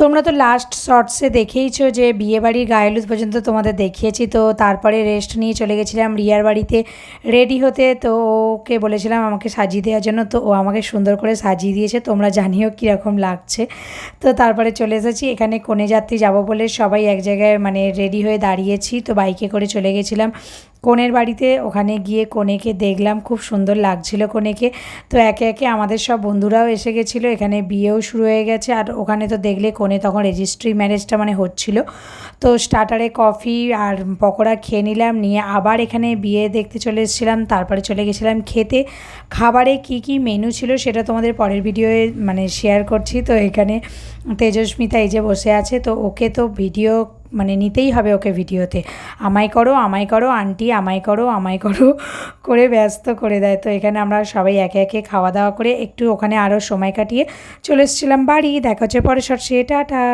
তোমরা তো লাস্ট শর্টসে দেখেইছো যে বিয়েবাড়ির গায়েলুদ পর্যন্ত তোমাদের দেখিয়েছি, তো তারপরে রেস্ট নিয়ে চলে গেছিলাম রিয়ার বাড়িতে রেডি হতে। তো ওকে বলেছিলাম আমাকে সাজিয়ে দেওয়ার জন্য, তো ও আমাকে সুন্দর করে সাজিয়ে দিয়েছে, তোমরা জানিও কীরকম লাগছে। তো তারপরে চলে এসেছি, এখানে কনে যাত্রী যাব বলে সবাই এক জায়গায় মানে রেডি হয়ে দাঁড়িয়েছি, তো বাইকে করে চলে গেছিলাম। কনের বাড়িতে, ওখানে গিয়ে কনেকে দেখলাম, খুব সুন্দর লাগছিল কনেকে। তো একে একে আমাদের সব বন্ধুরাও এসে গেছিল, এখানে বিয়েও শুরু হয়ে গেছে। আর ওখানে তো দেখলে কনে তখন রেজিস্ট্রি ম্যারেজটা মানে হচ্ছিল। তো স্টার্টারে কফি আর পকোড়া খেয়ে নিলাম, নিয়ে আবার এখানে বিয়ে দেখতে চলে এসেছিলাম। তারপরে চলে গেছিলাম খেতে। খাবারে কি কি মেনু ছিল সেটা তোমাদের পরের ভিডিওয়ে মানে শেয়ার করছি। তো এখানে তেজস্মিতা এই যে বসে আছে, তো ওকে তো ভিডিও মানে নিতেই হবে ওকে ভিডিওতে। আমায় করো আমায় করো, আন্টি, আমায় করো আমায় করো, করে ব্যস্ত করে দেয়। তো এখানে আমরা সবাই একে একে খাওয়া দাওয়া করে একটু ওখানে আরও সময় কাটিয়ে চলে এসেছিলাম বাড়ি। দেখা হচ্ছে পরে সরষে টাটা।